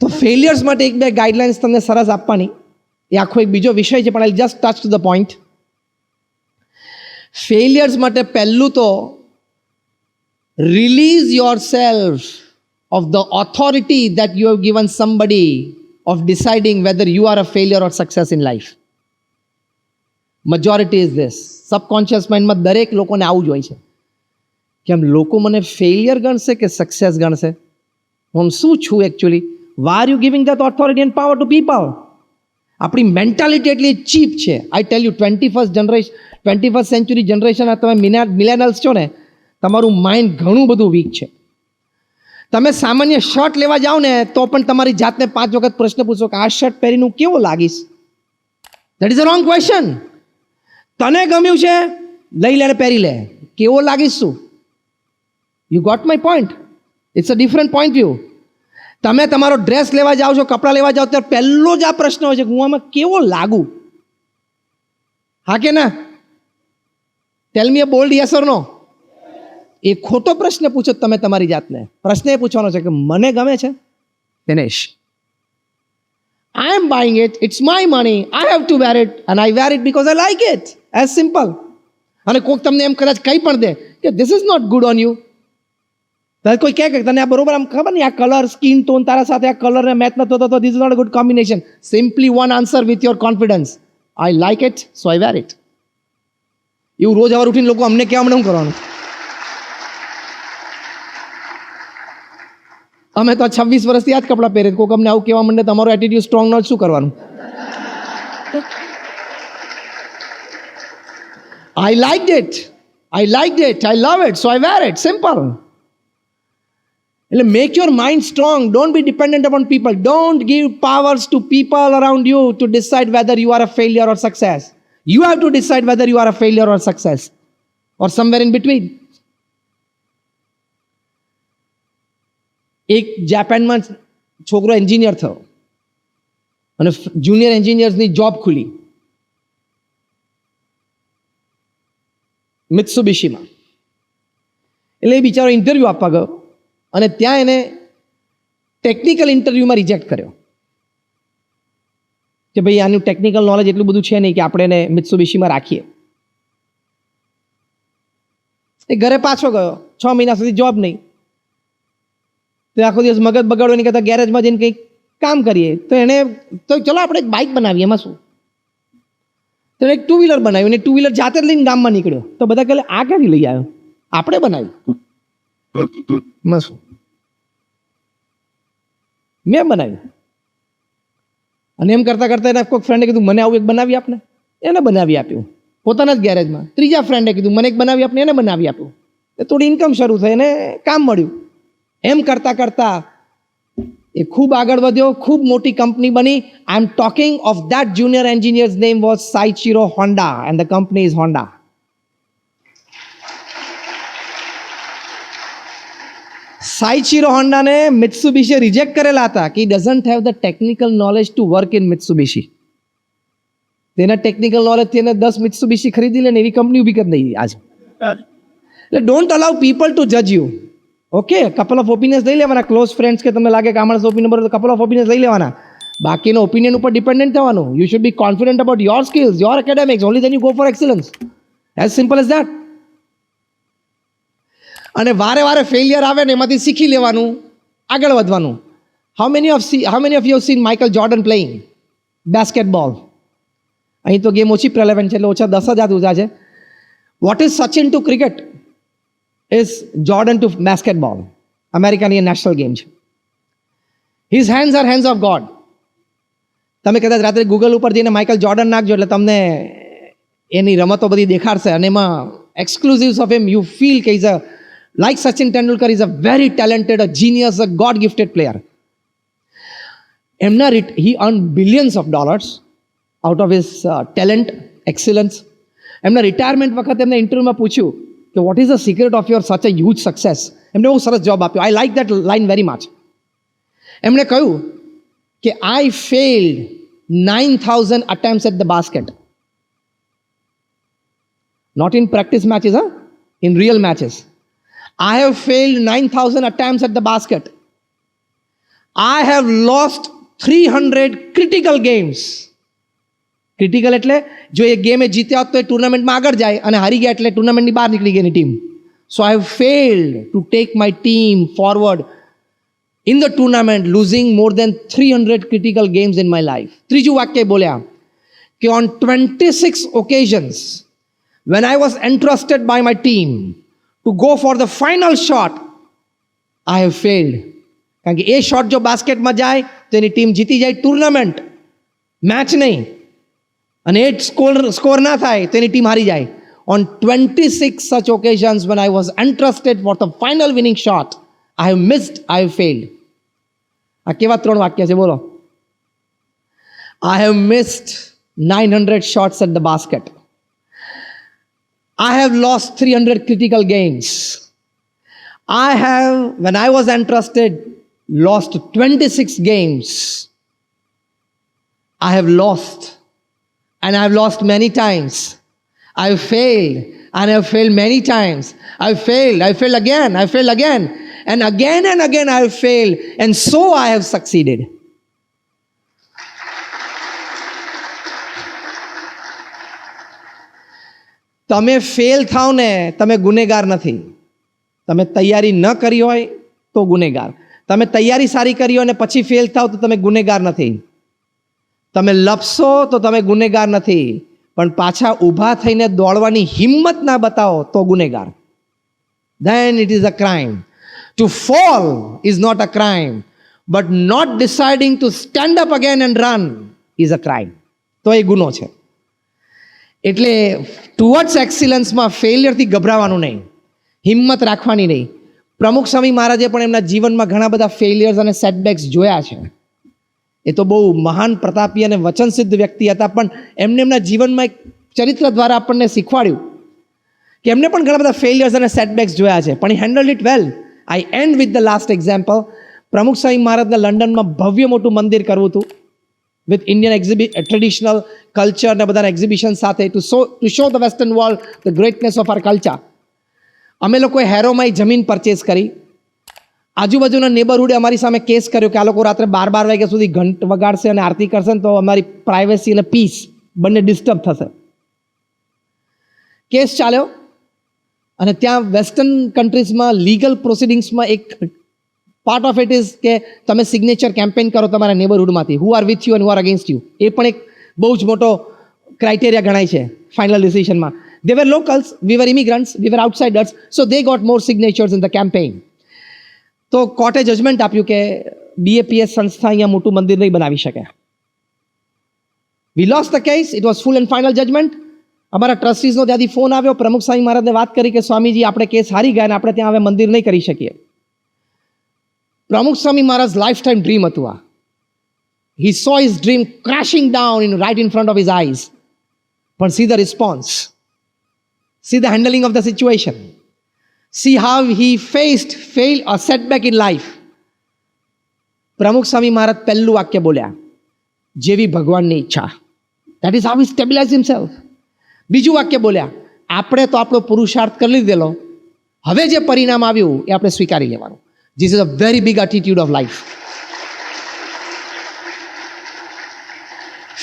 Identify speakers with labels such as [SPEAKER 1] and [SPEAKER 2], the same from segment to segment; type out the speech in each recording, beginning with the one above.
[SPEAKER 1] તો ફેલિયર્સ માટે એક બે ગાઈડલાઇન્સ તમને સરસ આપવાની. એ આખો એક બીજો વિષય છે, પણ I just touch to the point failures માટે પહેલું તો release yourself of the authority that you have given somebody of deciding whether you are a failure or success in life majority is this subconscious માઇન્ડમાં દરેક લોકોને આવું જ હોય છે. કે આમ લોકો મને ફેલિયર ગણશે કે સક્સેસ ગણશે? હું શું છું એકચ્યુઅલી વાર you giving that authority and power to people આપણી મેન્ટાલિટી એટલી ચીપ છે. I tell you twenty first generation twenty first century generation તમે મિલેનલ્સ છો ને, તમારું માઇન્ડ ઘણું બધું વીક છે. તમે સામાન્ય શર્ટ લેવા જાઓ ને, તો પણ તમારી જાતને પાંચ વખત પ્રશ્ન પૂછો કે આ શર્ટ પહેરીને હું કેવો લાગીશ? That is a wrong question તને ગમ્યું છે? લઈ લે પહેરી લે. કેવો લાગીશ શું you got my point it's a different point view તમે તમારો ડ્રેસ લેવા જાઓ છો, કપડાં લેવા જાઓ, ત્યારે પહેલો જ આ પ્રશ્ન હોય છે કે હું આમાં કેવો લાગુ? હા કે ના? Tell me a bold yes or no એ ખોટો પ્રશ્ન પૂછો તમે તમારી જાતને. પ્રશ્ન એ પૂછવાનો છે કે મને ગમે છે? Dinesh I am buying it it's my money I have to wear it and I wear it because I like it as simple અને કોઈક તમને એમ કદાચ કંઈ પણ દે કે this is not good on you કોઈ કહે કે તને આ બરોબર આમ ખબર નહીં? આ કલર સ્કિન ટોન તારા સાથે આ કલરને મેચ નતો થતો this is not a good combination simply one answer with your confidence I like it so I wear it એવું રોજ અવાર ઉઠીને લોકો અમને કહેવા મને શું કરવાનું? અમે તો છવ્વીસ વર્ષથી આ જ કપડાં પહેરે કોઈક અમને આવું કહેવા માંડે તમારો એટીટ્યુડ સ્ટ્રોંગ ન શું કરવાનું? I like it I like it I love it so I wear it simple એટલે make your mind strong don't be dependent upon people don't give powers to people around you to decide whether you are a failure or success you have to decide whether you are a failure or success or somewhere in between એક જાપાનમાં છોકરો engineer થયો અને junior એન્જિનિયર્સની job ખુલી મિત્સુબિશીમાં એટલે એ બિચારો interview આપવા ગયો અને ત્યાં એને ટેકનિકલ ઇન્ટરવ્યૂમાં રિજેક્ટ કર્યો. કે ભાઈ, આનું ટેકનિકલ નોલેજ એટલું બધું છે નહીં કે આપણે એને મિત્સુબિશીમાં રાખીએ. એ ઘરે પાછો ગયો. છ મહિના સુધી જોબ નહીં. તો આખો દિવસ મગજ બગાડો એની કરતા ગેરેજમાં જઈને કંઈક કામ કરીએ. તો એણે તો ચલો, આપણે એક બાઇક બનાવીએ, એમાં શું? તો એક ટુ વ્હીલર બનાવ્યું અને ટુ વ્હીલર જાતે લઈને ગામમાં નીકળ્યો. તો બધા કહે આ ક્યાંથી લઈ આવ્યો? આપણે બનાવ્યું. શું મેં બનાવ્યું. અને એમ કરતાં કરતાં એના કોઈ ફ્રેન્ડે કીધું, મને આવું એક બનાવી આપને. એને બનાવી આપ્યું. પોતાના જ ગેરેજમાં ત્રીજા ફ્રેન્ડે કીધું, મને એક બનાવી આપને. એને બનાવી આપ્યું. એ થોડી ઇન્કમ શરૂ થઈ અને કામ મળ્યું. એમ કરતાં કરતાં એ ખૂબ આગળ વધ્યો, ખૂબ મોટી કંપની બની. I am talking of that junior engineers name was Soichiro Honda and the company is Honda Soichiro હોન્ડાને મિત્સુબીશીએ રિજેક્ટ કરેલા હતા કે doesn't have the technical knowledge to work in Mitsubishi તેના ટેકનિકલ નોલેજથી એને દસ મિત્સુબીશી ખરીદી લે ને એવી કંપની ઊભી કરી દઈ આજે. એટલે ડોન્ટ અલાઉ પીપલ ટુ જજ you okay couple of opinions લઈ લેવાના. ક્લોઝ ફ્રેન્ડ્સ કે તમને લાગે કે આમણસ માણસ ઓપિનિયન બરોબર કપલ ઓફ ઓપિનિયન્સ લઈ લેવાના. બાકીનો ઓપિનિયન ઉપર ડિપેન્ડન્ટ થવાનું. You should be confident about your skills your academics only then you go for excellence as simple as that અને વારે વારે ફેલિયર આવે ને એમાંથી શીખી લેવાનું, આગળ વધવાનું. How many of see how many of you seen Michael Jordan playing basketball અહીં તો ગેમ ઓછી પ્રેલેવન્ટ છે, એટલે ઓછા દસ જ હાથ ઊંચા છે what is Sachin to cricket is Jordan to basketball અમેરિકાની નેશનલ ગેમ છે. His hands are hands of god તમે કદાચ રાત્રે ગૂગલ ઉપર જઈને માઇકલ જોર્ડન નાખજો, એટલે તમને એની રમતો બધી દેખાડશે અને એમાં એક્સક્લુઝિવ્સ ઓફ એમ યુ ફીલ કે is a like Sachin Tendulkar is a very talented a genius a god gifted player એમના રીટ he earn billions of dollars out of his talent excellence એમના રિટાયરમેન્ટ વખતે એમને ઇન્ટરવ્યૂમાં પૂછ્યું કે what is the secret of your such a huge success એમને બહુ સરસ જવાબ આપ્યો I like that line very much એમણે કહ્યું કે I failed nine thousand attempt at the basket not in practice matches હા in real matches I have failed 9,000 attempts at the basket. I have lost three hundred critical games critical એટલે જો એ game એ જીત્યા હોત તો એ ટુર્નામેન્ટમાં આગળ જાય અને હારી ગયા એટલે ટુર્નામેન્ટની બહાર નીકળી ગઈ એની team so I have failed to take my team forward in the tournament losing more than three hundred critical games in my life ત્રીજું વાક્ય બોલ્યા કે on twenty six occasions when I was entrusted by my team to go for the final shot, I have failed. કારણ કે એ shot જો બાસ્કેટમાં જાય તો એની team જીતી જાય ટુર્નામેન્ટ મેચ નહીં. અને એ સ્કોર સ્કોર ના થાય તો એની ટીમ હારી જાય. On twenty six such occasions when I was entrusted for the final winning shot I have missed I have failed આ કેવા ત્રણ વાક્ય છે બોલો. I have missed nine hundred shots at the basket I have lost 300 critical games. I have, when I was entrusted, lost 26 games. I have lost, and I have lost many times. I have failed, and I have failed many times. I have failed, I failed again, I failed again, and again and again I have failed, and so I have succeeded. તમે fail થાવ ને, તમે ગુનેગાર નથી. તમે તૈયારી ન કરી હોય તો ગુનેગાર. તમે તૈયારી સારી કરી હોય ને પછી ફેલ થાવ તો તમે ગુનેગાર નથી. તમે લપસો તો તમે ગુનેગાર નથી. પણ પાછા ઊભા થઈને દોડવાની હિંમત ના બતાવો તો ગુનેગાર. Then it is a crime to fall is not a crime but not deciding to stand up again and run is a crime તો એ ગુનો છે. એટલે ટુવર્ડ્સ એક્સિલન્સમાં ફેલિયરથી ગભરાવાનું નહીં. હિંમત રાખવાની નહીં. પ્રમુખ સ્વામી મહારાજે પણ એમના જીવનમાં ઘણા બધા ફેલિયર્સ અને સેટબેક્સ જોયા છે. એ તો બહુ મહાન પ્રતાપી અને વચનસિદ્ધ વ્યક્તિ હતા, પણ એમને એમના જીવનમાં એક ચરિત્ર દ્વારા આપણને શીખવાડ્યું કે એમને પણ ઘણા બધા ફેલિયર્સ અને સેટબેક્સ જોયા છે. પણ handle it well I end with the last example Pramukh Swami મહારાજને લંડનમાં ભવ્ય મોટું મંદિર કરવું હતું. વિથ ઇન્ડિયન એક્ઝિબિ ટ્રેડિશનલ કલ્ચર ને બધાના એક્ઝિબિશન સાથે to so to show the western world the greatness of our culture અમે લોકોએ હેરોમાં જમીન પરચેસ કરી. આજુબાજુના નેબરહુડે અમારી સામે કેસ કર્યો કે આ લોકો રાત્રે બાર બાર વાગ્યા સુધી ઘંટ વગાડશે અને આરતી કરશે ને તો અમારી પ્રાઇવેસી અને પીસ બંને ડિસ્ટર્બ થશે. કેસ ચાલ્યો. અને ત્યાં વેસ્ટર્ન કન્ટ્રીઝમાં લીગલ પ્રોસિડિંગ્સમાં એક પાર્ટ ઓફ ઇટ ઇઝ કે તમે સિગ્નેચર કેમ્પેન કરો તમારા નેબરહુડમાંથી who are with you and who are against you એ પણ એક બહુ જ મોટો ક્રાઇટેરિયા ગણાય છે final ડિસિઝનમાં they were locals we were immigrants we were outsiders so they got more signatures in the campaign તો કોર્ટે જજમેન્ટ આપ્યું કે બીએપીએસ સંસ્થા અહીંયા મોટું મંદિર નહીં બનાવી શકે. We lost the case it was full and final judgment અમારા ટ્રસ્ટીઝનો ત્યાંથી ફોન આવ્યો, પ્રમુખ સ્વામી મહારાજને વાત કરી કે સ્વામીજી, આપણે કેસ હારી ગયા અને આપણે ત્યાં હવે મંદિર નહીં કરી શકીએ. Pramukh Swami Maharaj life time dream હતું આ. He saw is dream crashing down in right in front of his eyes પણ see the response see the handling of the situation see how he faced fail a setback in life Pramukh Swami Maharaj પહેલું વાક્ય બોલ્યા, જેવી ભગવાનની ઈચ્છા. That is how he stabilize himself બીજું વાક્ય બોલ્યા, આપણે તો આપણો પુરુષાર્થ કરી લીધેલો. હવે જે પરિણામ આવ્યું એ આપણે સ્વીકારી લેવાનું. This is a very big attitude of life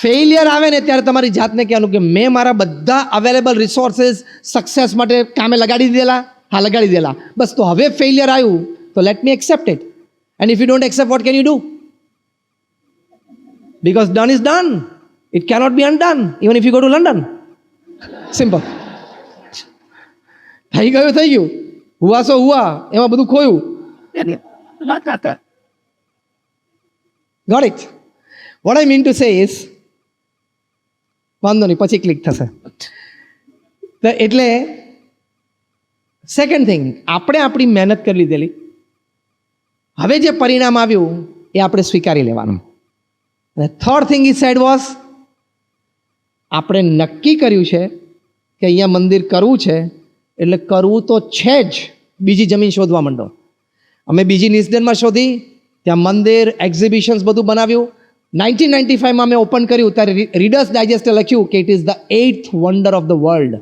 [SPEAKER 1] failure આવે ને ત્યારે તમારી જાતને કહેવાનું કે મેં મારા બધા અવેલેબલ રિસોર્સિસ સક્સેસ માટે કામે લગાડી દીધેલા. હા, લગાડી દીધેલા. બસ તો હવે ફેલિયર આવ્યું, તો let me accept it and if you don't accept what can you do because done is done it cannot be undone even if you go to London simple થઈ ગયું થઈ ગયું. હુઆ સો હુઆ, એમાં બધું ખોયું. Got it what I mean to say is વાંધો નહીં, પછી ક્લિક થશે. એટલે સેકન્ડ થિંગ આપણે આપણી મહેનત કરી લીધેલી. હવે જે પરિણામ આવ્યું, એ આપણે સ્વીકારી લેવાનું. અને third thing is side was આપણે નક્કી કર્યું છે કે અહીંયા મંદિર કરવું છે, એટલે કરવું તો છે જ. બીજી જમીન શોધવા માંડો. અમે બીજી ન્યુઝીલેન્ડમાં શોધી ત્યાં મંદિર એક્ઝિબિશન્સ બધું બનાવ્યું. નાઇન્ટીન નાઇન્ટી ફાઇવમાં અમે ઓપન કર્યું ત્યારે રીડર્સ ડાયજેસ્ટે લખ્યું કે it is the eighth wonder of the world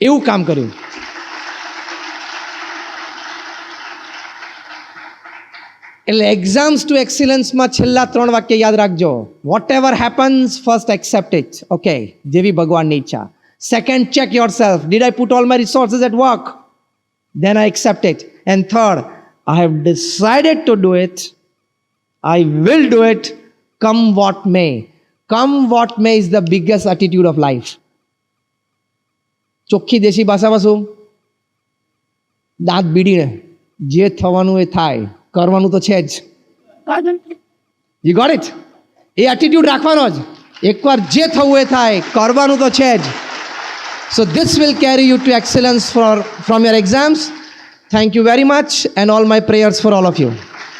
[SPEAKER 1] એવું કામ કર્યું. એટલે એક્ઝામ્સ ટુ એક્સિલન્સમાં છેલ્લા ત્રણ વાક્ય યાદ રાખજો. Whatever happens first accept it okay જેવી ભગવાનની ઈચ્છા. Second check yourself did I put all my resources at work then I accept it. And third, I have decided to do it. I will do it, come what may. Come what may is the biggest attitude of life. ચોખ્ખી દેશી ભાષામાં શું દાંત બીડીને જે થવાનું એ થાય કરવાનું તો છે જ યુ ગોટ ઇટ એ એટીટ્યુડ રાખવાનો જ એકવાર જે થવું એ થાય કરવાનું તો છે જ So this will carry you to excellence for from your exams. Thank you very much and all my prayers for all of you.